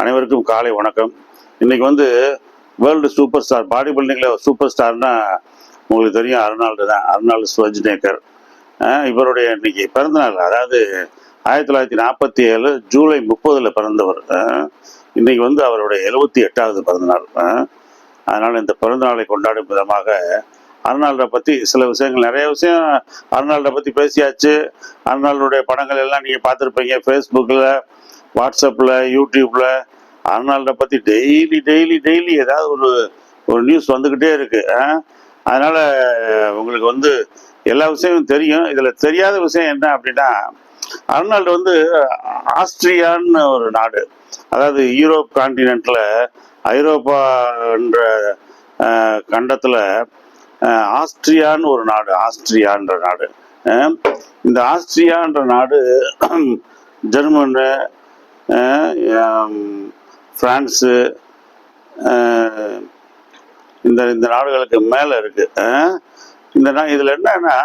அனைவருக்கும் காலை வணக்கம். இன்னைக்கு வந்து வேர்ல்டு சூப்பர் ஸ்டார் பாடி பில்டிங்கில் சூப்பர் ஸ்டார்னா உங்களுக்கு தெரியும் அருணால்டு தான். அருணால்டு ஸ்வஜ்னேக்கர் இவருடைய இன்னைக்கு பிறந்தநாள் அதாவது ஆயிரத்தி தொள்ளாயிரத்தி நாற்பத்தி ஏழு ஜூலை முப்பதில் பிறந்தவர். இன்னைக்கு வந்து அவருடைய எழுபத்தி எட்டாவது பிறந்தநாள். அதனால் இந்த பிறந்தநாளை கொண்டாடும் விதமாக அருணால்டை பற்றி சில விஷயங்கள் நிறைய விஷயம் அருணால்டை பற்றி பேசியாச்சு. அருணாளுடைய படங்கள் எல்லாம் நீங்கள் பார்த்துருப்பீங்க ஃபேஸ்புக்கில் வாட்ஸ்அப்பில் யூடியூப்பில் அருணால்டை பற்றி டெய்லி டெய்லி டெய்லி ஏதாவது ஒரு ஒரு நியூஸ் வந்துக்கிட்டே இருக்குது ஆ? உங்களுக்கு வந்து எல்லா விஷயமும் தெரியும். இதில் தெரியாத விஷயம் என்ன அப்படின்னா அர்னால்டு வந்து ஆஸ்திரியான்னு ஒரு நாடு. அதாவது யூரோப் காண்டினென்ட்ல ஐரோப்பான்ற கண்டத்தில் ஆஸ்திரியான்னு ஒரு நாடு ஆஸ்திரியான்ற நாடு இந்த ஆஸ்திரியான்ற நாடு ஜெர்மனு ஃப்ரான்ஸு இந்த இந்த நாடுகளுக்கு மேலே இருக்குது இந்த நா இதில் என்னன்னா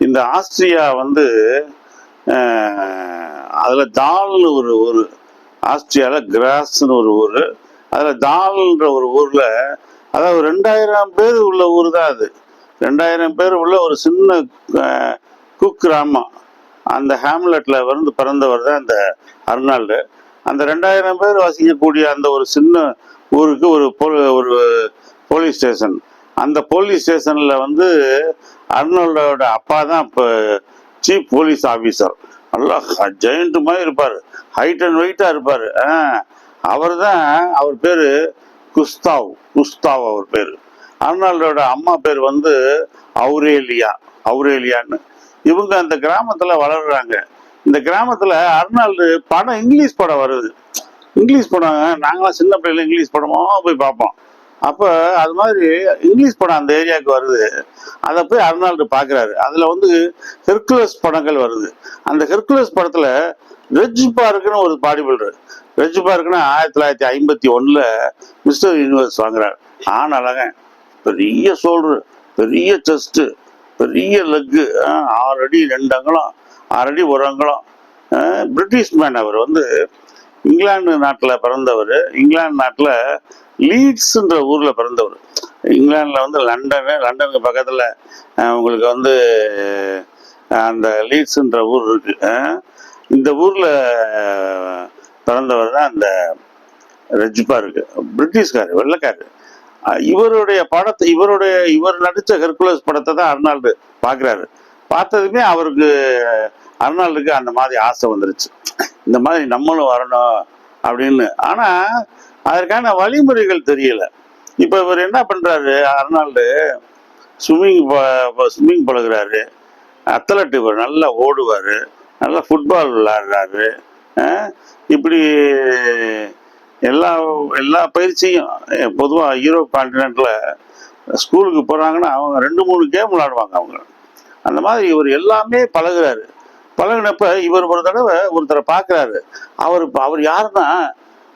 இந்த ஆஸ்திரியா வந்து அதில் தால்னு ஒரு ஊர் ஆஸ்திரியாவில் கிராஸ்னு ஒரு ஊர் அதில் தால்ன்ற ஒரு ஊரில் அதாவது ரெண்டாயிரம் பேர் உள்ள ஊர் தான் அது. ரெண்டாயிரம் பேர் உள்ள ஒரு சின்ன குக்கிராமம் அந்த ஹேம்லெட்டில் வந்து பிறந்தவர் தான் அந்த அர்னால்டு. அந்த ரெண்டாயிரம் பேர் வசிக்கக்கூடிய அந்த ஒரு சின்ன ஊருக்கு ஒரு போ- ஒரு போலீஸ் ஸ்டேஷன். அந்த போலீஸ் ஸ்டேஷனில் வந்து அர்னால்டோட அப்பா தான் இப்போ சீஃப் போலீஸ் ஆஃபீஸர் நல்லா ஜெயண்ட் மாதிரி இருப்பார். ஹைட் அண்ட் வெயிட்டாக இருப்பார். அவர் தான் அவர் பேர் குஸ்தாவ். குஸ்தாவ் அவர் பேர். அர்னால்டோட அம்மா பேர் வந்து அவுரேலியா. அவுரேலியான்னு. இவங்க அந்த கிராமத்துல வளர்றாங்க. இந்த கிராமத்துல அர்னால்டு படம் இங்கிலீஷ் படம் வருது. இங்கிலீஷ் படம் நாங்களாம் சின்ன பிள்ளைல இங்கிலீஷ் படமா போய் பார்ப்போம். அப்போ அது மாதிரி இங்கிலீஷ் படம் அந்த ஏரியாவுக்கு வருது. அதை போய் அர்னால்டு பார்க்குறாரு அதில் வந்து ஹெர்குலஸ் படங்கள் வருது. அந்த ஹெர்குலஸ் படத்தில் ரெஜ் பார்க்குன்னு ஒரு பாடி பில்டர் ரெஜ் பார்க்குன்னா ஆயிரத்தி தொள்ளாயிரத்தி ஐம்பத்தி ஒன்றில் மிஸ்டர் யூனிவர்ஸ் வாங்குறாரு. ஆனாலங்க பெரிய சோல்ரு பெரிய செஸ்ட்டு பெரிய லெக்கு. ஆறு அடி ரெண்டு அங்கலம் ஆறு அடி ஒரு அங்கலம். பிரிட்டிஷ் மேன் அவர் வந்து இங்கிலாந்து நாட்டில் பிறந்தவர். இங்கிலாந்து நாட்டில் லீட்ஸுன்ற ஊரில் பிறந்தவர். இங்கிலாந்தில் வந்து லண்டனு லண்டனுக்கு பக்கத்தில் உங்களுக்கு வந்து அந்த லீட்ஸுன்ற ஊர் இருக்கு. இந்த ஊரில் பிறந்தவர் தான் அந்த ரெஜ்பா இருக்கு. பிரிட்டிஷ்காரு வெள்ளைக்காரு. இவருடைய படத்தை இவருடைய இவர் நடித்த ஹெர்குலஸ் படத்தை தான் அர்னால்டு பார்க்குறாரு. பார்த்ததுமே அவருக்கு அர்னால்டுக்கு அந்த மாதிரி ஆசை வந்துருச்சு. இந்த மாதிரி நம்மளும் வரணும் அப்படின்னு. ஆனால் அதற்கான வழிமுறைகள் தெரியலை. இப்போ இவர் என்ன பண்ணுறாரு அர்னால்டு ஸ்விம்மிங் ஸ்விம்மிங் பழகுறாரு. அத்லட் இவர் நல்லா ஓடுவார். நல்லா ஃபுட்பால் விளாடுறாரு இப்படி எல்லா எல்லா பயிற்சியும் பொதுவாக யூரோப் காண்டினென்ட்டில் ஸ்கூலுக்கு போகிறாங்கன்னா அவங்க ரெண்டு மூணு கேம் விளாடுவாங்க அவங்க. அந்த மாதிரி இவர் எல்லாமே பழகுறாரு. பழகினப்ப இவர் ஒரு தடவை ஒருத்தரை பார்க்குறாரு அவர் அவர் யாருன்னா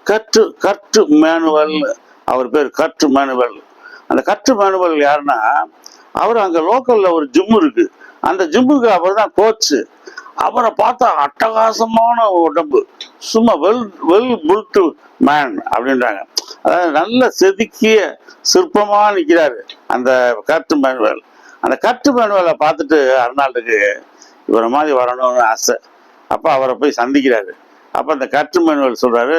கற்று கற்று மேனுவல் அவர் பேர் கற்று மேனுவல். அந்த கற்று மேனுவல் யாருன்னா அவர் அங்கே லோக்கலில் ஒரு ஜிம் இருக்குது அந்த ஜிம்முக்கு அவர் தான் கோச்சு அவரை பார்த்தா அட்டகாசமான உடம்பு. சும்மா வெல் வெல் புல்ட் மேன் அப்படின்றாங்க. அதாவது நல்ல செதுக்கிய சிற்பமாக நிற்கிறாரு அந்த கட்டு மேனுவல் அந்த கட்டு மேனுவலை பார்த்துட்டு அர்னால்டுக்கு இவரை மாதிரி வரணும்னு ஆசை. அப்போ அவரை போய் சந்திக்கிறாரு. அப்போ அந்த கட்டு மேனுவல் சொல்கிறாரு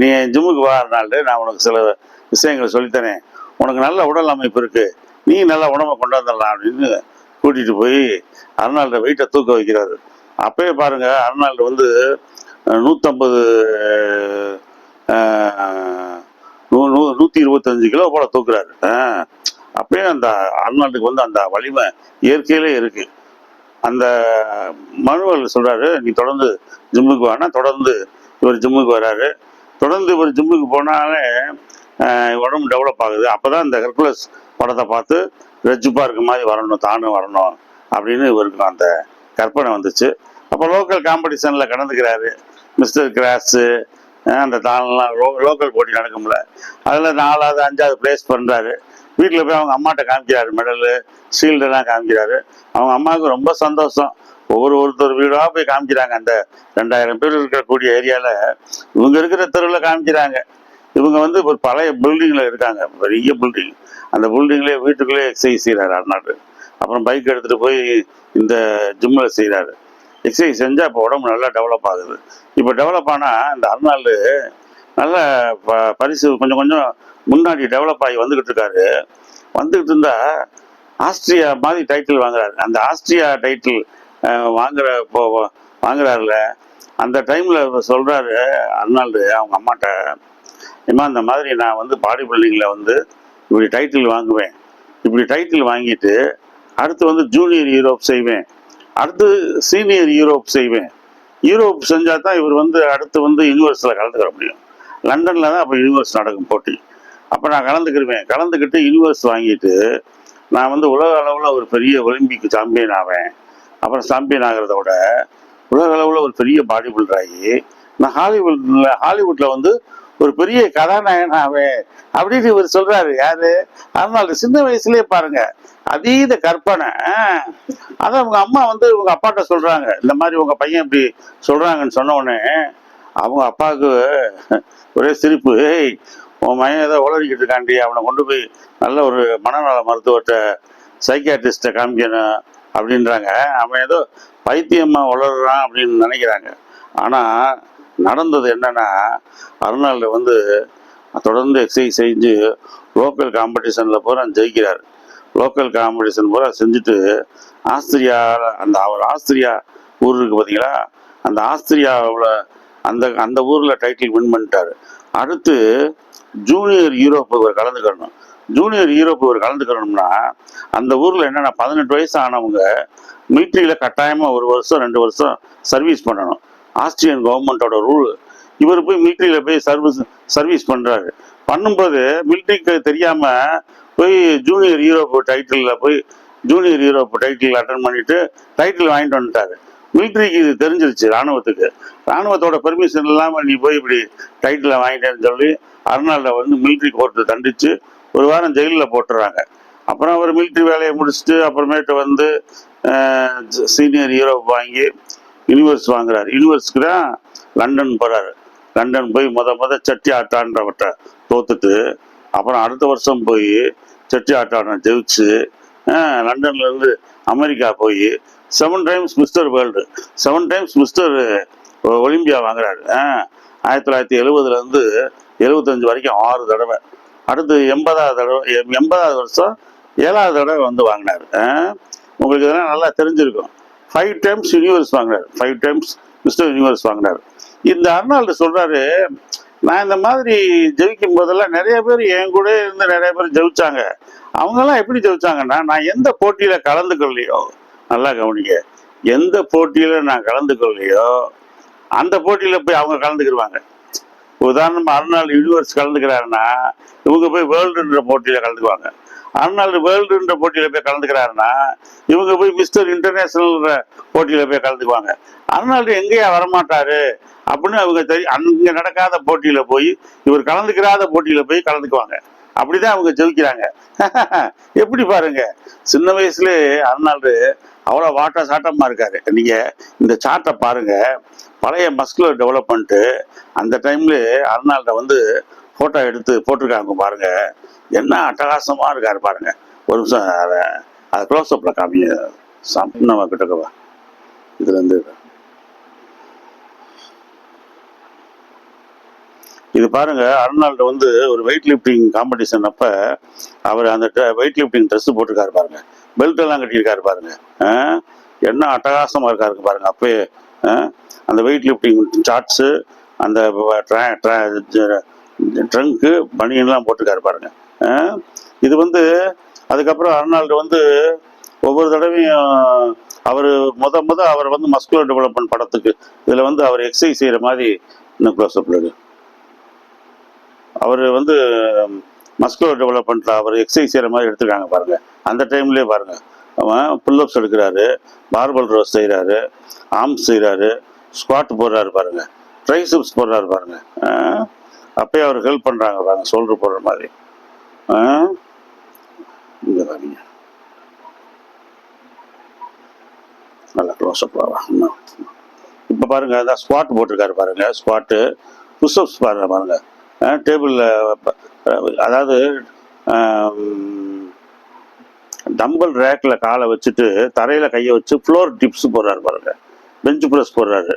நீ ஜிம்முக்கு வா அர்னால்டு நான் உனக்கு சில விஷயங்களை சொல்லித்தரேன். உனக்கு நல்ல உடல் அமைப்பு இருக்குது நீ நல்ல உடம்பை கொண்டு வந்துடலாம் அப்படின்னு கூட்டிட்டு போய் அர்னால்ட வெயிட்டை தூக்க வைக்கிறாரு. அப்பயே பாருங்க அர்னால்டு வந்து அஹ், நூத்தம்பது நூ- நூ- நூத்தி இருபத்தஞ்சு கிலோ போல தூக்குறாரு. அப்பயே அந்த அர்னால்டுக்கு வந்து அந்த வலிமை இயற்கையிலே இருக்கு. அந்த மனுவல் சொல்றாரு நீ தொடர்ந்து ஜிம்முக்கு வானா தொடர்ந்து இவர் ஜிம்முக்கு வராரு. தொடர்ந்து இவர் ஜிம்முக்கு போனாலே உடம்பு டெவலப் ஆகுது. அப்பதான் இந்த ஹெர்குலஸ் படத்தை பார்த்து ரெஜ்ஜுப்பா இருக்க மாதிரி வரணும் தானும் வரணும் அப்படின்னு இவருக்கு அந்த கற்பனை வந்துச்சு. அப்போ லோக்கல் காம்படிஷனில் கலந்துக்கிறாரு. மிஸ்டர் கிராஸு அந்த தாளெல்லாம் லோ லோக்கல் போட்டி நடக்கும்ல. அதில் நாலாவது அஞ்சாவது ப்ளேஸ் பண்ணுறாரு வீட்டில் போய் அவங்க அம்மாட்ட காமிக்கிறாரு மெடலு ஷீல்டெல்லாம் காமிக்கிறாரு. அவங்க அம்மாவுக்கு ரொம்ப சந்தோஷம். ஒவ்வொரு ஒருத்தர் வீடாக போய் காமிக்கிறாங்க. அந்த ரெண்டாயிரம் பேர் இருக்கக்கூடிய ஏரியாவில் இவங்க இருக்கிற தெருவில் காமிக்கிறாங்க. இவங்க வந்து ஒரு பழைய பில்டிங்கில் இருக்காங்க. பெரிய பில்டிங் அந்த பில்டிங்லேயே வீட்டுக்குள்ளே எக்ஸசைஸ் செய்கிறாரு அண்ணாடு அப்புறம் பைக் எடுத்துகிட்டு போய் இந்த ஜிம்மில் செய்கிறாரு எக்ஸசைஸ் செஞ்சால் இப்போ உடம்பு நல்லா டெவலப் ஆகுது. இப்போ டெவலப் ஆனால் இந்த அருணாள் நல்ல ப பரிசு கொஞ்சம் கொஞ்சம் முன்னாடி டெவலப் ஆகி வந்துக்கிட்டு இருக்காரு. வந்துக்கிட்டு இருந்தால் ஆஸ்திரியா மாதிரி டைட்டில் வாங்குறாரு. அந்த ஆஸ்திரியா டைட்டில் வாங்குற இப்போ வாங்குறாருல. அந்த டைமில் சொல்கிறாரு அர்னால்டு அவங்க அம்மாட்ட இம்மா இந்த மாதிரி நான் வந்து பாடி பில்டிங்கில் வந்து இப்படி டைட்டில் வாங்குவேன். இப்படி டைட்டில் வாங்கிட்டு அடுத்து வந்து ஜூனியர் யூரோப் செய்வேன். அடுத்து சீனியர் யூரோப் செய்வேன். யூரோப் செஞ்சால் தான் இவர் வந்து அடுத்து வந்து யூனிவர்ஸில் கலந்துக்கிற முடியும். லண்டனில் தான் அப்போ யூனிவர்ஸ் நடக்கும் போட்டி. அப்போ நான் கலந்துக்கிடுவேன் கலந்துக்கிட்டு யூனிவர்ஸ் வாங்கிட்டு நான் வந்து உலக அளவில் ஒரு பெரிய ஒலிம்பிக் சாம்பியன் ஆவேன். அப்புறம் சாம்பியன் ஆகிறத விட உலக அளவில் ஒரு பெரிய பாடி பில்டர் ஆகி நான் ஹாலிவுட்ல ஹாலிவுட்ல வந்து ஒரு பெரிய கதாநாயகன் அவன் அப்படின்னு இவர் சொல்றாரு. யாரு? அதனால சின்ன வயசுலயே பாருங்க. அதீத கற்பனை. அதான் உங்க அம்மா வந்து உங்க அப்பாட்ட சொல்றாங்க. இந்த மாதிரி உங்க பையன் இப்படி சொல்றாங்கன்னு சொன்ன உடனே அவங்க அப்பாவுக்கு ஒரே சிரிப்பு. ஏய் உன் மையம் ஏதோ உளறிக்கிட்டு இருக்காண்டி அவனை கொண்டு போய் நல்ல ஒரு மனநல மருத்துவத்தை சைக்கியாட்ரிஸ்ட்டை காமிக்கணும் அப்படின்றாங்க. அவன் ஏதோ பைத்தியமா உளறான் அப்படின்னு நினைக்கிறாங்க. ஆனால் நடந்தது என்னன்னா அருணாள் வந்து தொடர்ந்து எக்ஸசைஸ் செஞ்சு லோக்கல் காம்படிஷனில் பூரா ஜெயிக்கிறார். லோக்கல் காம்படிஷன் பூரா செஞ்சுட்டு ஆஸ்திரியா அந்த அவர் ஆஸ்திரியா ஊர் இருக்குது பார்த்தீங்களா அந்த ஆஸ்திரியாவில் அந்த அந்த ஊரில் டைட்டில் வின் பண்ணிட்டார். அடுத்து ஜூனியர் யூரோப் இவர் கலந்துக்கணும். ஜூனியர் யூரோப் இவர் கலந்துக்கணும்னா அந்த ஊரில் என்னென்னா பதினெட்டு வயசு ஆனவங்க மிலிட்ரியில் கட்டாயமாக ஒரு வருஷம் ரெண்டு வருஷம் சர்வீஸ் பண்ணணும். ஆஸ்திரியன் கவர்மெண்ட்டோட ரூல் இவர் போய் மிலிட்ரியில் போய் சர்வீஸ் சர்வீஸ் பண்ணுறாரு பண்ணும்போது மிலிட்ரிக்கு தெரியாமல் போய் ஜூனியர் யூரோப் டைட்டிலில் போய் ஜூனியர் யூரோப் டைட்டில் அட்டன் பண்ணிவிட்டு டைட்டில் வாங்கிட்டு வந்துட்டாரு. மிலிட்ரிக்கு இது தெரிஞ்சிருச்சு ராணுவத்துக்கு. ராணுவத்தோட பெர்மிஷன் இல்லாமல் நீ போய் இப்படி டைட்டில் வாங்கிட்டேன்னு சொல்லி அருணாளை வந்து மிலிட்ரி கோர்ட்டு தண்டிச்சு ஒரு வாரம் ஜெயிலில் போட்டுறாங்க. அப்புறம் அவர் மிலிட்ரி வேலையை முடிச்சுட்டு அப்புறமேட்டு வந்து சீனியர் ஹீரோ வாங்கி யூனிவர்ஸ் வாங்குறாரு. யூனிவர்ஸ்க்கு தான் லண்டன் போறாரு. லண்டன் போய் மொத மொத சட்டி ஆட்டான்றவட்ட தோத்துட்டு அப்புறம் அடுத்த வருஷம் போய் சட்டி ஆட்டான ஜெயிச்சு லண்டன்லேருந்து அமெரிக்கா போய் seven times mister world seven times mister Olympia வாங்குறாரு. ஆயிரத்தி தொள்ளாயிரத்தி எழுபதுலேருந்து எழுபத்தஞ்சு வரைக்கும் ஆறு தடவை. அடுத்து எண்பதாவது தடவை எண்பதாவது வருஷம் ஏழாவது தடவை வந்து வாங்கினார். உங்களுக்கு இதெல்லாம் நல்லா தெரிஞ்சிருக்கும். ஃபைவ் டைம்ஸ் யூனிவர்ஸ் வாங்கினார். ஃபைவ் டைம்ஸ் மிஸ்டர் யூனிவர்ஸ் வாங்கினார். இந்த அர்னால்டு சொல்கிறாரு நான் இந்த மாதிரி ஜெயிக்கும் போதெல்லாம் நிறைய பேர் என் கூட இருந்து நிறைய பேர் ஜெயிச்சாங்க. அவங்கெல்லாம் எப்படி ஜெயிச்சாங்கன்னா நான் எந்த போட்டியில் கலந்துக்கொள்ளையோ நல்லா கவனிக்க எந்த போட்டியில் நான் கலந்துக்கொள்ளையோ அந்த போட்டியில் போய் அவங்க கலந்துக்கிடுவாங்க உதாரணமாக அருணாள் யூனிவர்ஸ் கலந்துக்கிறாருன்னா இவங்க போய் வேர்ல்டுன்ற போட்டியில் கலந்துக்குவாங்க. அருணாள் வேர்ல்டுன்ற போட்டியில் போய் கலந்துக்கிறாருன்னா இவங்க போய் மிஸ்டர் இன்டர்நேஷனல்ன்ற போட்டியில் போய் கலந்துக்குவாங்க. அருணாள் எங்கேயா வரமாட்டாரு? அப்படின்னு அவங்க தெரியும் அங்கே நடக்காத போட்டியில் போய் இவர் கலந்துக்கிறாத போட்டியில் போய் கலந்துக்குவாங்க. அப்படிதான் அவங்க ஜெயிக்கிறாங்க. எப்படி பாருங்க? சின்ன வயசுல அருணாள் அவ்வளோ வாட்ட சாட்டமாக இருக்காரு. நீங்கள் இந்த சார்ட்டை பாருங்க. பழைய மஸ்குலர் டெவலப்மெண்ட்டு அந்த டைம்ல அருணாள்ட வந்து ஃபோட்டோ எடுத்து போட்டிருக்காங்க பாருங்கள் என்ன அட்டகாசமாக இருக்காரு பாருங்க. ஒரு நிமிஷம் அதை அதை க்ளோஸ் அப்ல காமிய நம்ம கிட்டக்கவா இதுலேருந்து இது பாருங்க அர்னால்டு வந்து ஒரு வெயிட் லிஃப்டிங் காம்படிஷன் அப்ப அவர் அந்த வெயிட் லிஃப்டிங் ட்ரெஸ் போட்டிருக்காரு பாருங்க. பெல்ட் எல்லாம் கட்டியிருக்காரு பாருங்க. ஆ? என்ன அட்டகாசமா இருக்காரு பாருங்க அப்பயே. ஆ? அந்த வெயிட் லிஃப்டிங் சார்ட்ஸு அந்த ட்ரங்க்கு பனியன்லாம் போட்டிருக்காரு பாருங்க. இது வந்து அதுக்கப்புறம் அர்னால்டு வந்து ஒவ்வொரு தடவையும் அவர் முத முத அவர் வந்து மஸ்குலர் டெவலப்மெண்ட் படத்துக்கு இதில் வந்து அவர் எக்ஸசைஸ் செய்கிற மாதிரி இன்னும் க்ளோஸ்அப்பில் இருக்கு. அவர் வந்து மஸ்குலர் டெவலப்மெண்ட்டில் அவர் எக்ஸசைஸ் செய்கிற மாதிரி எடுத்துருக்காங்க பாருங்கள் அந்த டைம்லேயே பாருங்கள் அவன் புல்லப்ஸ் எடுக்கிறாரு பார்பல் ரோஸ் செய்கிறாரு ஆர்ம்ஸ் செய்கிறாரு ஸ்குவாட் போடுறாரு பாருங்கள் ட்ரைசப்ஸ் போடுறாரு பாருங்கள் ஆஹ் அப்பயே அவர் ஹெல்ப் பண்ணுறாங்க பாருங்க ஷோல்டர் போடுற மாதிரி. இங்க பாருங்க நல்லா க்ளோஸ்அப் அப் இப்போ பாருங்கள் அதான் ஸ்குவாட் போட்டிருக்காரு பாருங்க. ஸ்குவாட்டு புஷ்அப்ஸ் பாருங்க பாருங்கள் டேபிளில் அதாவது டம்பல் ரேக்கில் காலை வச்சுட்டு தரையில் கையை வச்சு ஃப்ளோர் டிப்ஸ் போடுறாரு பாருங்க. பெஞ்ச் ப்ரெஸ் போடுறாரு.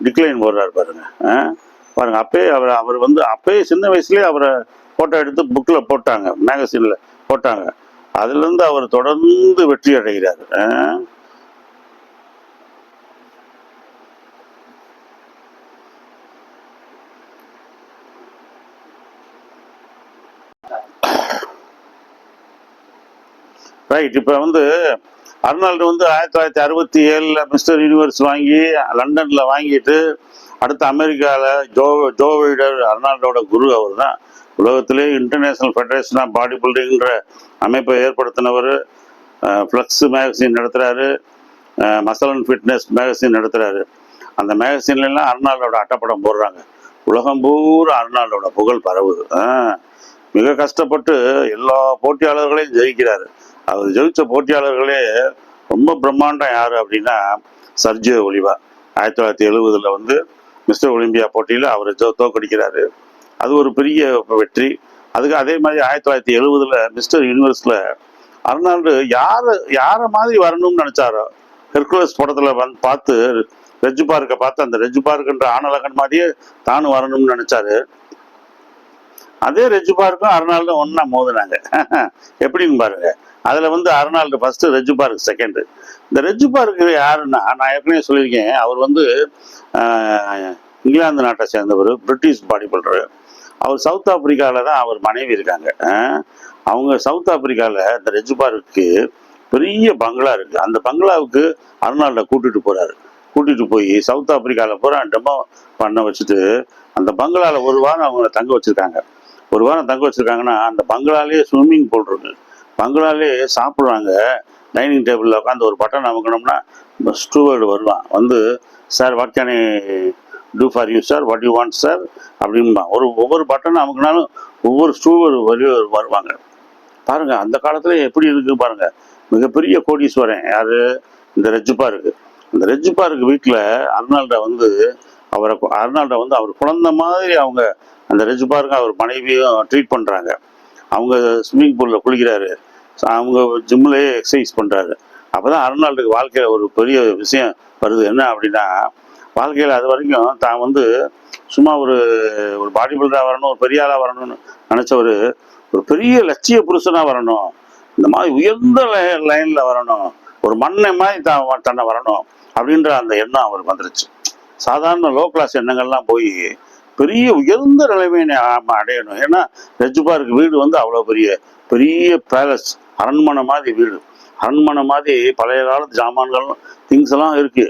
டிக்ளைன் போடுறாரு பாருங்க. பாருங்கள் பாருங்க அப்பயே அவர் அவர் வந்து அப்பயே சின்ன வயசுலயே அவரை ஃபோட்டோ எடுத்து புக்கில் போட்டாங்க மேகசினில் போட்டாங்க. அதுலேருந்து அவர் தொடர்ந்து வெற்றி அடைகிறார். ரைட் இப்போ வந்து அர்னால்டு வந்து ஆயிரத்தி தொள்ளாயிரத்தி அறுபத்தி ஏழில் மிஸ்டர் யூனிவர்ஸ் வாங்கி லண்டனில் வாங்கிட்டு அடுத்து அமெரிக்காவில் ஜோ ஜோ வைடர் அர்னால்டோட குரு அவர் தான் உலகத்திலே இன்டர்நேஷனல் ஃபெடரேஷன் ஆஃப் பாடி பில்டிங்கிற அமைப்பை ஏற்படுத்தினவர். ஃப்ளக்ஸ் மேகசின் நடத்துகிறாரு மசல் அண்ட் ஃபிட்னஸ் மேகசின் நடத்துகிறாரு அந்த மேகசின்லாம் அர்னால்டோட அட்டப்படம் போடுறாங்க. உலகம் பூரா அர்னால்டோட புகழ் பரவுது. மிக கஷ்டப்பட்டு எல்லா போட்டியாளர்களையும் ஜெயிக்கிறாரு. அவர் ஜெயிச்ச போட்டியாளர்களே ரொம்ப பிரம்மாண்டம் யார் அப்படின்னா சர்ஜியோ ஒலிவா. ஆயிரத்தி தொள்ளாயிரத்தி எழுபதில் வந்து மிஸ்டர் ஒலிம்பியா போட்டியில் அவர் ஜோ தோக்கடிக்கிறாரு அது ஒரு பெரிய வெற்றி. அதுக்கு அதே மாதிரி ஆயிரத்தி தொள்ளாயிரத்தி எழுபதில் மிஸ்டர் யூனிவர்ஸில் அர்னால்டு யார் யாரை மாதிரி வரணும்னு நினச்சாரோ ஹெர்குலஸ் படத்தில் வந்து பார்த்து ரெஜ்ஜு பார்க்கை பார்த்து அந்த ரெஜ்ஜு பார்க்குன்ற ஆனலகன் மாதிரியே தானும் வரணும்னு நினச்சாரு. அதே ரெஜ்ஜு பார்க்கும் அர்னால்டு ஒன்றா மோதுனாங்க. எப்படின்னு பாருங்க. அதில் வந்து Arnold first Reg Park second இந்த ரெஜ்ஜு பார்க் யாருன்னா நான் ஏற்கனவே சொல்லியிருக்கேன். அவர் வந்து இங்கிலாந்து நாட்டை சேர்ந்தவர் பிரிட்டிஷ் பாடி பில்டர் அவர் சவுத் ஆப்பிரிக்காவில் தான் அவர் மனைவி இருக்காங்க. அவங்க சவுத் ஆப்பிரிக்காவில் இந்த ரெஜ்ஜு பார்க்கு பெரிய பங்களா இருக்குது அந்த பங்களாவுக்கு அர்னால்டை கூட்டிகிட்டு போகிறாரு கூட்டிகிட்டு போய் சவுத் ஆப்பிரிக்காவில் பூரா டெமோ பண்ண வச்சுட்டு அந்த பங்களாவில் ஒரு வாரம் அவங்கள தங்க வச்சிருக்காங்க. ஒரு வாரம் தங்க வச்சுருக்காங்கன்னா அந்த பங்களாலே ஸ்விம்மிங் பூல் இருக்கு. பங்களாலே சாப்பிட்றாங்க. டைனிங் டேபிளில் உட்காந்து ஒரு பட்டன் அமுக்கணும்னா ஸ்டூவர்டு வருவான். வந்து sir what can do for you sir what you want sir அப்படின்பா ஒரு ஒவ்வொரு பட்டன் அமுக்கினாலும் ஒவ்வொரு ஸ்டூவர்டு வெளியே வருவாங்க. பாருங்கள் அந்த காலத்தில் எப்படி இருக்குது பாருங்கள் மிகப்பெரிய கோடீஸ்வரன் யார்? இந்த ரெஜ்ஜுப்பா இருக்கு இந்த ரெஜ்ஜுப்பா இருக்கு வீட்டில் அர்னால்டா வந்து அவரை அர்னால்டை வந்து அவர் குழந்தை மாதிரி அவங்க அந்த ரெஜ்ஜுப்பாருக்கு அவர் மனைவியும் ட்ரீட் பண்ணுறாங்க அவங்க ஸ்விம்மிங் பூலில் குளிக்கிறாரு. அவங்க ஜிம்லேயே எக்ஸசைஸ் பண்ணுறாரு அப்போ தான் அர்னால்டுக்கு வாழ்க்கையில் ஒரு பெரிய விஷயம் வருது. என்ன அப்படின்னா வாழ்க்கையில் அது வரைக்கும் தான் வந்து சும்மா ஒரு ஒரு பாடி பில்டராக வரணும் ஒரு பெரிய ஆளாக வரணும்னு நினச்சவர் ஒரு பெரிய லட்சிய புருஷனாக வரணும். இந்த மாதிரி உயர்ந்த லை- வரணும். ஒரு மண்ணை மாதிரி தான் தன்னை வரணும் அப்படின்ற அந்த எண்ணம் அவருக்கு வந்துருச்சு. சாதாரண லோ கிளாஸ் எண்ணங்கள்லாம் போய் பெரிய உயர்ந்த நிலைமையை அடையணும். ஏன்னா ரெஜ்பாருக்கு வீடு வந்து அவ்வளோ பெரிய பெரிய பேலஸ் அரண்மனை மாதிரி வீடு. அரண்மனை மாதிரி பழைய காலத்து ஜாமான்கள் திங்ஸ் எல்லாம் இருக்கு.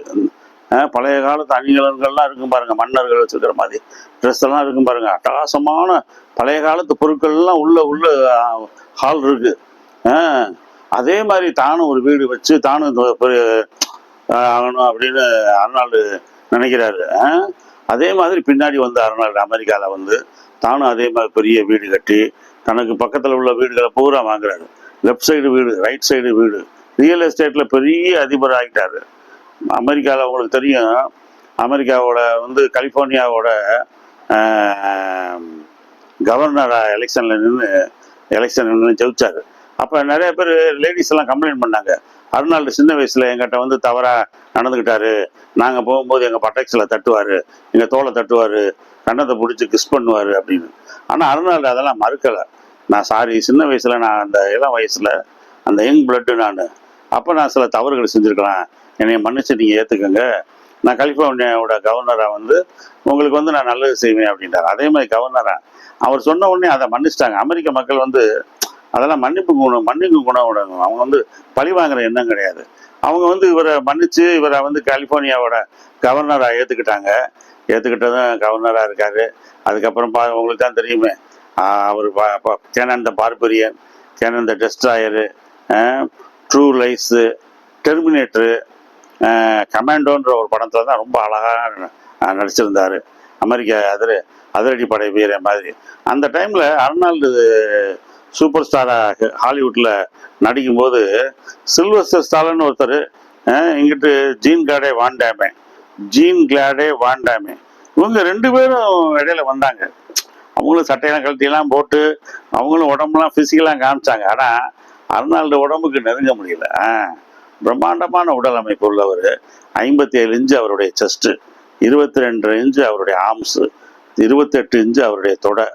பழைய காலத்து அணிகலன்கள்லாம் இருக்கும் பாருங்க மன்னர்கள் வச்சிருக்கிற மாதிரி. ட்ரெஸ் எல்லாம் இருக்கும் பாருங்க அட்டகாசமான பழைய காலத்து பொருட்கள்லாம் உள்ள உள்ள ஹால் இருக்கு. அதே மாதிரி தானும் ஒரு வீடு வச்சு தானும் இந்த ஆகணும் அப்படின்னு அர்னால்டு நினைக்கிறாரு. அதே மாதிரி பின்னாடி வந்து அருணாள் அமெரிக்காவில் வந்து தானும் அதே மாதிரி பெரிய வீடு கட்டி தனக்கு பக்கத்தில் உள்ள வீடுகளை பூரா வாங்குறாரு. லெஃப்ட் சைடு வீடு ரைட் சைடு வீடு. ரியல் எஸ்டேட்டில் பெரிய அதிபர் ஆகிட்டாரு அமெரிக்காவில் உங்களுக்கு தெரியும். அமெரிக்காவோட வந்து கலிஃபோர்னியாவோட கவர்னராக எலெக்ஷனில் நின்று எலெக்ஷன் நின்று ஜெயிச்சார். அப்போ நிறைய பேர் லேடிஸ் எல்லாம் கம்ப்ளைண்ட் பண்ணாங்க. அருணாள் சின்ன வயசுல எங்கிட்ட வந்து தவறா நடந்துக்கிட்டாரு. நாங்கள் போகும்போது எங்கள் பட்டக்ஸில் தட்டுவார். எங்கள் தோலை தட்டுவார். கண்ணத்தை பிடிச்சி கிஸ் பண்ணுவார் அப்படின்னு. ஆனால் அருணாள் அதெல்லாம் மறுக்கலை. நான் சாரி சின்ன வயசுல நான் அந்த இளம் வயசுல அந்த யங் பிளட்டு நான். அப்போ நான் சில தவறுகள் செஞ்சுருக்கலாம். என்னை மன்னிச்சு நீங்கள் ஏற்றுக்கோங்க நான் கலிஃபோர்னியாவோட கவர்னராக வந்து உங்களுக்கு வந்து நான் நல்லது செய்வேன் அப்படின்றார் அதே மாதிரி கவர்னரா அவர் சொன்ன உடனே அதை மன்னிச்சிட்டாங்க. அமெரிக்க மக்கள் வந்து அதெல்லாம் மன்னிப்பு குணம் மன்னிப்பு குணம் அவங்க வந்து பழி வாங்குற எண்ணம் கிடையாது. அவங்க வந்து இவரை மன்னிச்சு இவரை வந்து கலிஃபோர்னியாவோட கவர்னராக ஏற்றுக்கிட்டாங்க ஏற்றுக்கிட்டதும் கவர்னராக இருக்கார். அதுக்கப்புறம் பா உங்களுக்கு தான் தெரியுமே. அவர் பா- பா- பார்பரியன் கேனந்த டெஸ்ட்ராயரு ட்ரூ லைஸு டெர்மினேட்டரு கமாண்டோன்ற ஒரு படத்தில் தான் ரொம்ப அழகாக நடிச்சிருந்தார். அமெரிக்க அதிர அதிரடி படை வீர மாதிரி. அந்த டைமில் அர்னால்டு சூப்பர் ஸ்டாராக ஹாலிவுட்டில் நடிக்கும்போது சில்வஸ்டர் ஸ்டாலின் ஒருத்தர் இங்கிட்டு ஜீன் காடே வாண்டாமே ஜீன் கிளாடே வாண்டாமே இவங்க ரெண்டு பேரும் இடையில வந்தாங்க. அவங்களும் சட்டையெல்லாம் கழட்டியெல்லாம் போட்டு அவங்களும் உடம்புலாம் ஃபிசிக்கலாக காமிச்சாங்க. ஆனால் அர்னால்டு உடம்புக்கு நெருங்க முடியல. ஆ, பிரம்மாண்டமான உடல் அமைப்பு உள்ளவர். ஐம்பத்தி ஏழு இன்ச்சு அவருடைய செஸ்ட்டு இருபத்தி ரெண்டு இன்ச்சு அவருடைய ஆர்ம்ஸு இருபத்தெட்டு இன்ச்சு அவருடைய தொடை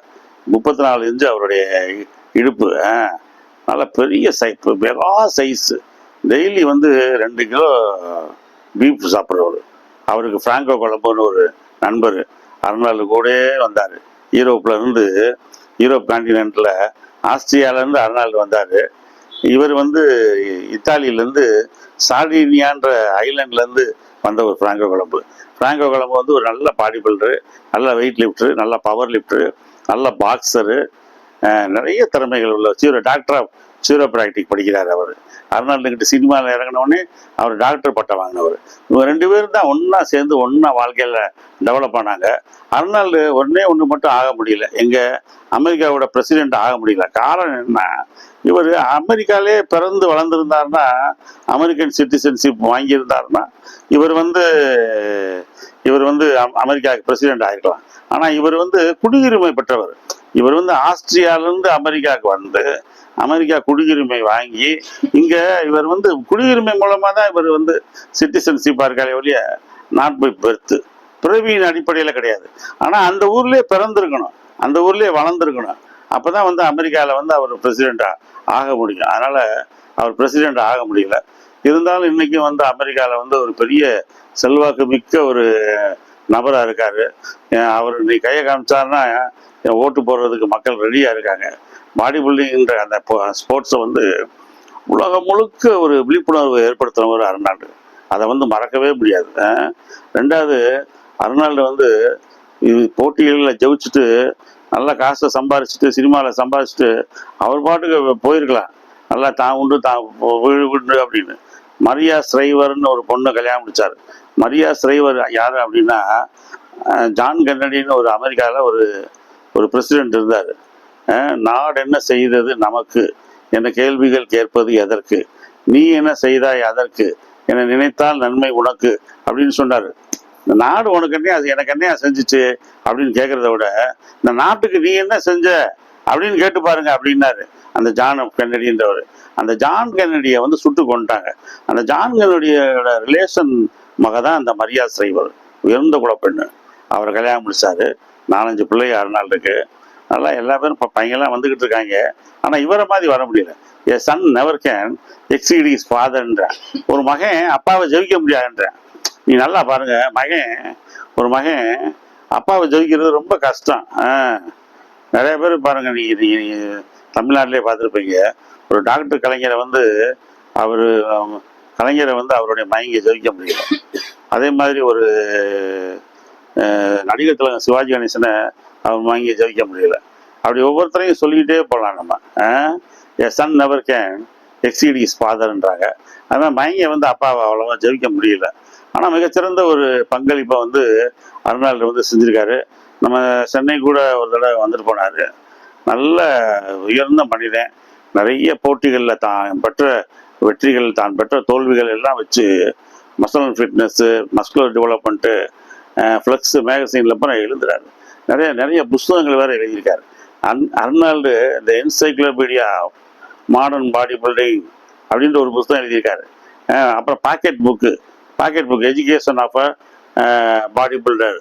முப்பத்தி நாலு இன்ச்சு அவருடைய இடுப்பு நல்ல பெரிய சை மெகா சைஸு டெய்லி வந்து ரெண்டு கிலோ பீஃப் சாப்பிட்றவர். அவருக்கு ஃப்ராங்கோ குழம்புன்னு ஒரு நண்பர். அருணாள் கூட வந்தார். யூரோப்ல இருந்து யூரோப் காண்டினென்ட்ல ஆஸ்திரியாவிலேருந்து அருணாள் வந்தார். இவர் வந்து இத்தாலியிலேருந்து சார்டினியான்ற ஐலாண்ட்லேருந்து வந்த ஒரு ஃப்ராங்கோ குழம்பு ஃப்ராங்கோ குழம்பு வந்து ஒரு நல்ல பாடி பில்டரு நல்ல வெயிட் லிஃப்டரு நல்ல பவர் லிஃப்டரு நல்ல பாக்ஸரு நிறைய திறமைகள் உள்ள chiro doctor of chiropractic படிக்கிறார் அவர். அருணாண்டுகிட்ட சினிமாவில் இறங்கினோடனே அவர் டாக்டர் பட்டம் வாங்கினவர். இவங்க ரெண்டு பேரும் தான் ஒன்றா சேர்ந்து ஒன்றா வாழ்க்கையில் டெவலப் ஆனாங்க. அருணாண்டு ஒன்றே ஒன்று மட்டும் ஆக முடியல. எங்கள் அமெரிக்காவோட பிரசிடென்ட் ஆக முடியல. காரணம் என்ன? இவர் அமெரிக்காலே பிறந்து வளர்ந்துருந்தாருன்னா அமெரிக்கன் சிட்டிசன்ஷிப் வாங்கியிருந்தாருன்னா இவர் வந்து இவர் வந்து அம்- அமெரிக்காவுக்கு பிரசிடெண்ட் ஆகிருக்கலாம் ஆனால் இவர் வந்து குடியுரிமை பெற்றவர். இவர் வந்து ஆஸ்திரியாவிலேருந்து அமெரிக்காவுக்கு வந்து அமெரிக்கா குடியுரிமை வாங்கி இங்கே இவர் வந்து குடியுரிமை மூலமாக தான் இவர் வந்து சிட்டிசன்ஷிப்பா இருக்காரு ஒழிய நாட் பை பெர்த்து பிறவியின் அடிப்படையில் கிடையாது. ஆனால் அந்த ஊர்லேயே பிறந்திருக்கணும். அந்த ஊர்லேயே வளர்ந்துருக்கணும். அப்போ தான் வந்து அமெரிக்காவில் வந்து அவர் பிரசிடெண்ட்டாக ஆக முடியும். அதனால் அவர் பிரசிடெண்ட் ஆக முடியல. இருந்தாலும் இன்றைக்கும் வந்து அமெரிக்காவில் வந்து ஒரு பெரிய செல்வாக்கு மிக்க ஒரு நபராக இருக்கார். அவர் நீ கையை காமிச்சாருன்னா என் ஓட்டு போடுறதுக்கு மக்கள் ரெடியாக இருக்காங்க. பாடி பில்டிங்கிற அந்த ஸ்போர்ட்ஸை வந்து உலகம் முழுக்க ஒரு விழிப்புணர்வு ஏற்படுத்தினவர் அருணாண்டு. அதை வந்து மறக்கவே முடியாது. ரெண்டாவது அருணாண்டு வந்து இது போட்டிகளில் ஜெயிச்சுட்டு நல்ல காசை சம்பாரிச்சுட்டு சினிமாவில் சம்பாரிச்சுட்டு அவர் பாட்டுக்கு போயிருக்கலாம். நல்லா தான் உண்டு தான் வீடு உண்டு அப்படின்னு. மரியா ஸ்ரைவர்னு ஒரு பொண்ணை கல்யாணம் முடிச்சார். மரியா ஸ்ரைவர் யார் அப்படின்னா ஜான் கன்னடின்னு ஒரு அமெரிக்காவில் ஒரு ஒரு பிரசிடென்ட் இருந்தார். நாடு என்ன செய்தது நமக்கு? என்ற கேள்விகள் கேட்பது எதற்கு? நீ என்ன செய்தாய் அதற்கு? என நினைத்தால் நன்மை உனக்கு அப்படின்னு சொன்னார். இந்த நாடு உனக்கு என்ன அது எனக்கு என்ன செஞ்சுச்சு? அப்படின்னு கேட்கறத விட இந்த நாட்டுக்கு நீ என்ன செஞ்ச? அப்படின்னு கேட்டு பாருங்க அப்படின்னாரு. அந்த ஜான் கென்னடின்றவர் அந்த ஜான் கென்னடியை வந்து சுட்டு கொண்டாங்க அந்த ஜான் கென்னடியோட ரிலேஷன் மக தான் அந்த மரியா சைவர் உயர்ந்த குலப்பெண்ணு அவரை கல்யாணம் முடிச்சாரு. நாலஞ்சு பிள்ளை ஆறு நாள் இருக்கு. நல்லா எல்லா பேரும் இப்போ பையன்லாம் வந்துக்கிட்டு இருக்காங்க. ஆனால் இவரை மாதிரி வர முடியல. A son never can exceed is ஃபாதர்ன்ற ஒரு மகன் அப்பாவை ஜெயிக்க முடியாதுன்றேன் நீ நல்லா பாருங்க மகன் ஒரு மகன் அப்பாவை ஜெயிக்கிறது ரொம்ப கஷ்டம். ஆ. நிறைய பேர் பாருங்க நீங்க நீங்கள் தமிழ்நாட்டிலே பார்த்துருப்பீங்க. ஒரு டாக்டர் கலைஞரை வந்து அவர் கலைஞரை வந்து அவருடைய மயங்கி ஜெயிக்க முடியல. அதே மாதிரி ஒரு நடிகர் திலகம் சிவாஜி கணேசனை அவன் வாங்கி ஜெயிக்க முடியல. அப்படி ஒவ்வொருத்தரையும் சொல்லிக்கிட்டே போகலாம் நம்ம. A son never can exceed is ஃபாதர்ன்றாங்க அதனால் மயங்க வந்து அப்பாவை அவ்வளோவா ஜெயிக்க முடியல. ஆனால் மிகச்சிறந்த ஒரு பங்களிப்பை வந்து அருணாள் வந்து செஞ்சுருக்காரு. நம்ம சென்னை கூட ஒரு தடவை வந்துட்டு போனார். நல்ல உயர்ந்த மனிதன். நிறைய போட்டிகளில் தான் பெற்ற வெற்றிகள் தான் பெற்ற தோல்விகள் எல்லாம் வச்சு muscle fitness muscular development flex மேகசைனில் அப்புறம் எழுதுறாரு. நிறைய நிறைய புஸ்தகங்கள் வேறு எழுதியிருக்காரு. அன் அர்னால்டு இந்த என்சைக்ளோபீடியா மாடர்ன் பாடி பில்டிங் அப்படின்ற ஒரு புஸ்தகம் எழுதியிருக்காரு. அப்புறம் pocket book pocket book education of a body builder.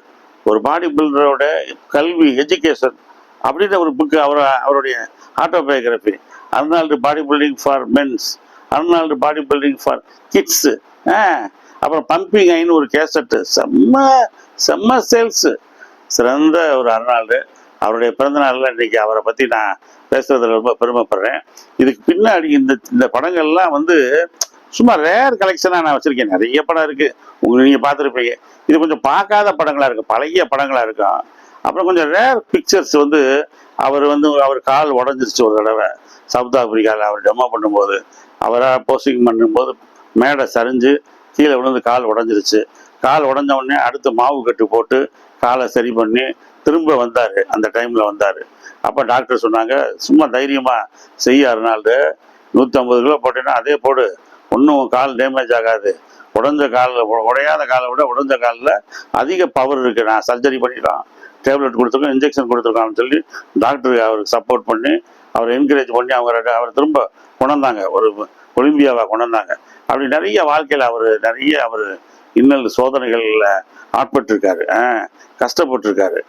ஒரு பாடி பில்டரோட கல்வி எஜுகேஷன் அப்படின்ற ஒரு புக்கு அவர் அவருடைய autobiography. Arnold body building for men's. Arnold body building for kids. அப்புறம் பம்பிங் ஐன்னு ஒரு கேசட்டு. செம்ம செம்ம சேல்ஸு. சிறந்த ஒரு அருணாள் அவருடைய பிறந்த நாளில் இன்னைக்கு அவரை பற்றி நான் பேசுறதுல ரொம்ப பெருமைப்படுறேன். இதுக்கு பின்னாடி இந்த இந்த படங்கள்லாம் வந்து சும்மா ரேர் கலெக்ஷனாக நான் வச்சுருக்கேன். நிறைய படம் இருக்குது உங்களுக்கு நீங்கள் பார்த்துருப்பீங்க. இது கொஞ்சம் பார்க்காத படங்களாக இருக்கும். பழைய படங்களாக இருக்கும். அப்புறம் கொஞ்சம் ரேர் பிக்சர்ஸ் வந்து அவர் வந்து அவர் கால் உடஞ்சிருச்சு ஒரு தடவை. சவுத் ஆப்பிரிக்காவில் அவர் டெமோ பண்ணும்போது அவராக போஸ்டிங் பண்ணும்போது மேடை சரிஞ்சு கீழே விழுந்து கால் உடஞ்சிருச்சு. கால் உடஞ்ச உடனே அடுத்து மாவு கட்டு போட்டு காலை சரி பண்ணி திரும்ப வந்தார். அந்த டைமில் வந்தார். அப்போ டாக்டர் சொன்னாங்க சும்மா தைரியமாக செய்ய அருணாள்டு நூற்றம்பது கிலோ போட்டேன்னா அதே போடு. ஒன்றும் கால் டேமேஜ் ஆகாது. உடஞ்ச காலில் உடையாத காலை விட உடஞ்ச காலில் அதிக பவர் இருக்குது நான் சர்ஜரி பண்ணிடலாம் டேப்லெட் கொடுத்துருக்கோம் இன்ஜெக்ஷன் கொடுத்துருக்கான்னு சொல்லி டாக்டர் அவருக்கு சப்போர்ட் பண்ணி அவரை என்கரேஜ் பண்ணி அவங்க அவர் திரும்ப கொண்டாந்தாங்க. ஒரு ஒலிம்பியாவை கொண்டாந்தாங்க. அப்படி நிறைய வாழ்க்கையில் அவர் நிறைய அவர் இன்னல் சோதனைகளில் ஆட்பட்டிருக்காரு. ஆ, கஷ்டப்பட்டிருக்காரு.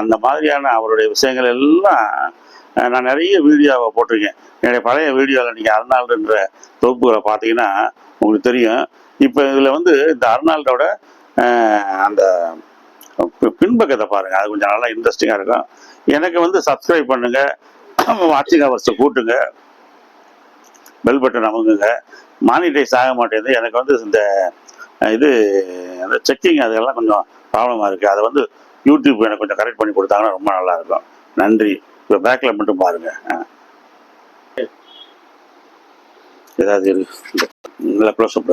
அந்த மாதிரியான அவருடைய விஷயங்கள் எல்லாம் நான் நிறைய வீடியோவை போட்டிருக்கேன். என்னுடைய பழைய வீடியோவில் நீங்கள் அர்னால்டுன்ற தொகுப்புகளை பார்த்தீங்கன்னா உங்களுக்கு தெரியும். இப்போ இதில் வந்து இந்த அர்னால்டோட அந்த பின்பக்கத்தை பாருங்கள் அது கொஞ்சம் நல்லா இன்ட்ரெஸ்டிங்காக இருக்கும். எனக்கு வந்து சப்ஸ்கிரைப் பண்ணுங்கள் வாட்சிங் ஹவர்ஸை கூட்டுங்க. Bell button அமுங்குங்க. மானிட்டைஸ் ஆக மாட்டேங்குது. எனக்கு வந்து இந்த இது அந்த செக்கிங் அதெல்லாம் கொஞ்சம் ப்ராப்ளமாக இருக்குது அதை வந்து யூடியூப் எனக்கு கொஞ்சம் கரெக்ட் பண்ணி கொடுத்தாங்கன்னா ரொம்ப நல்லா இருக்கும். நன்றி. இப்போ பேக்கில் மட்டும் பாருங்க. ஏதாவது இருக்கு நல்லா க்ளோஸ் அப்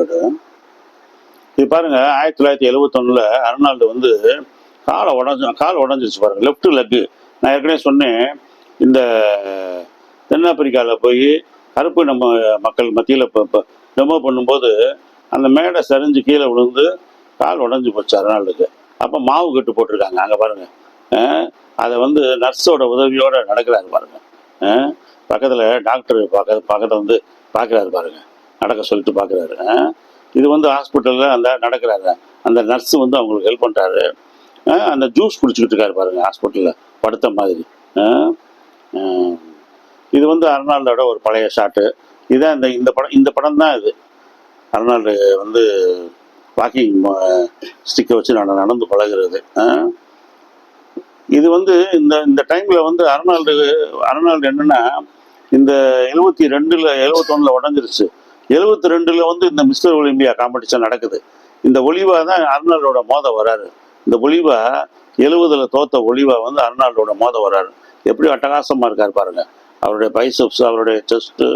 இது பாருங்க ஆயிரத்தி தொள்ளாயிரத்தி எழுவத்தொன்னுல அர்னால்டு வந்து காலை உடஞ்ச கால் உடஞ்சிச்சு பாருங்க. லெஃப்ட் லெக்கு நான் ஏற்கனவே சொன்னேன் இந்த தென்னாப்பிரிக்காவில் போய் கருப்பு நம்ம மக்கள் மத்தியில் இப்போ டெமோ பண்ணும்போது அந்த மேடை சரிஞ்சு கீழே விழுந்து கால் உடஞ்சி போச்சு அர்னால்டுக்கு. அப்போ மாவு கட்டு போட்டிருக்காங்க. அங்கே பாருங்கள் அதை வந்து நர்ஸோட உதவியோடு நடக்கிறாரு பாருங்கள் பக்கத்தில் டாக்டர் பார்க்க பக்கத்தில் வந்து பார்க்குறாரு பாருங்கள் நடக்க சொல்லிட்டு பார்க்குறாரு இது வந்து ஹாஸ்பிட்டலில் அந்த நடக்கிறாரு. அந்த நர்ஸு வந்து அவங்களுக்கு ஹெல்ப் பண்ணுறாரு அந்த ஜூஸ் குடிச்சுக்கிட்டு இருக்காரு பாருங்கள் ஹாஸ்பிட்டலில் படுத்த மாதிரி. அஹ், இது வந்து அர்னால்டோட ஒரு பழைய ஷாட்டு. இதுதான் இந்த இந்த படம் இந்த படம் தான் இது. அர்னால்டு வந்து வாக்கிங் ஸ்டிக்கை வச்சு நான் நடந்து பழகிறது. இது வந்து இந்த இந்த டைமில் வந்து அர்னால்டு அர்னால்டு என்னன்னா இந்த எழுபத்தி ரெண்டில் எழுபத்தொன்னில் உடஞ்சிருச்சு. எழுபத்தி ரெண்டில் வந்து இந்த மிஸ்டர் ஒலிம்பியா காம்படிஷன் நடக்குது. இந்த ஒலிவா தான் அர்னால்டோட மோத வராரு. இந்த ஒளிவா எழுபதுல தோத்த ஒளிவா வந்து அர்னால்டோட மோத வராரு. எப்படி அட்டகாசமாக இருக்கார் பாருங்க. அவருடைய பைசப்ஸ் அவருடைய செஸ்ட்டு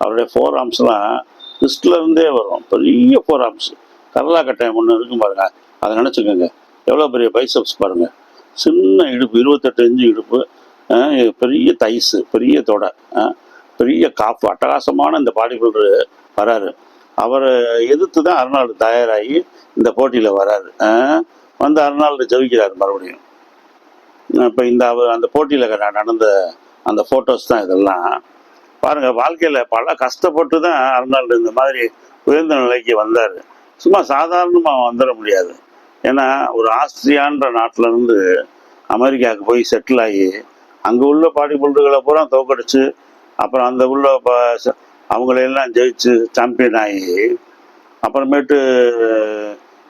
அவருடைய ஃபோர் ஆர்ம்ஸ்லாம் ரிஸ்ட்லேருந்தே வரும். பெரிய ஃபோர் ஆர்ம்ஸ் கரலா கட்டாயம் ஒன்று இருக்கும் பாருங்கள் அதை நினச்சிக்கோங்க. எவ்வளோ பெரிய பைசப்ஸ் பாருங்கள் சின்ன இடுப்பு இருபத்தெட்டு இன்ச்சு இடுப்பு பெரிய தைஸு பெரிய தொடை பெரிய காப்பு அட்டகாசமான இந்த பாடி பில்டர் வராரு. அவரை எதிர்த்து தான் அர்னால்டு தயாராகி இந்த போட்டியில் வராரு. வந்து அர்னால்டு ஜெயிக்கிறார் மறுபடியும். இப்போ இந்த அவர் அந்த போட்டியில் நடந்த அந்த ஃபோட்டோஸ் தான் இதெல்லாம். பாருங்கள் வாழ்க்கையில் பல கஷ்டப்பட்டு தான் அருணாள் இந்த மாதிரி உயர்ந்த நிலைக்கு வந்தார். சும்மா சாதாரணமாக வந்துட முடியாது. ஏன்னா ஒரு ஆஸ்திரியான்ற நாட்டிலேருந்து அமெரிக்காவுக்கு போய் செட்டில் ஆகி அங்கே உள்ள பாடி பில்டர்களை பூரா தோக்கடிச்சு அப்புறம் அந்த உள்ள இப்போ ச- அவங்களையெல்லாம் ஜெயிச்சு சாம்பியன் ஆகி அப்புறமேட்டு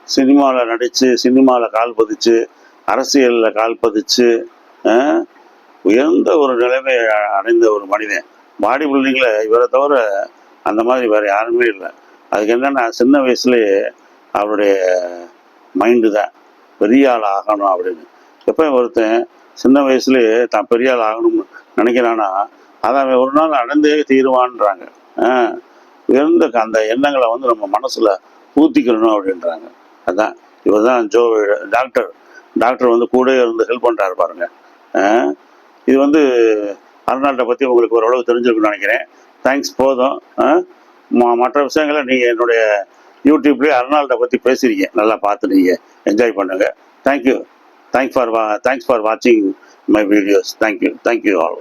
சினிமாவில் நடித்து சினிமாவில் கால் பதிச்சு அரசியலில் கால் பதிச்சு உயர்ந்த ஒரு நிலைமை அடைந்த ஒரு மனிதன். பாடி பில்டிங்கில் இவரை தவிர அந்த மாதிரி வேறு யாருமே இல்லை. அதுக்கு என்னென்னா சின்ன வயசுலேயே அவருடைய மைண்டு தான். பெரிய ஆள் ஆகணும் அப்படின்னு. எப்போ ஒருத்தன் சின்ன வயசுலேயே தான் பெரிய ஆள் ஆகணும்னு நினைக்கிறான்னா அதை அவன் ஒரு நாள் அடைந்தே தீருவான்றாங்க. உயர்ந்த க- அந்த எண்ணங்களை வந்து நம்ம மனசில் ஊற்றிக்கணும் அப்படின்றாங்க. அதான் இவர் தான் ஜோ டாக்டர். டாக்டர் வந்து கூட இருந்து ஹெல்ப் பண்ணுறாரு பாருங்கள் ஆ இது வந்து அருணாட்டை பற்றி உங்களுக்கு ஓரளவு தெரிஞ்சிருக்குன்னு நினைக்கிறேன். தேங்க்ஸ் போதும். மற்ற விஷயங்களை நீங்கள் என்னுடைய யூடியூப்லேயே அருணால்டை பற்றி பேசுறீங்க நல்லா பார்த்து நீங்கள் என்ஜாய் பண்ணுங்கள் தேங்க்யூ தேங்க்ஸ் ஃபார் வா தேங்க்ஸ் ஃபார் வாட்சிங் my videos thank you thank you all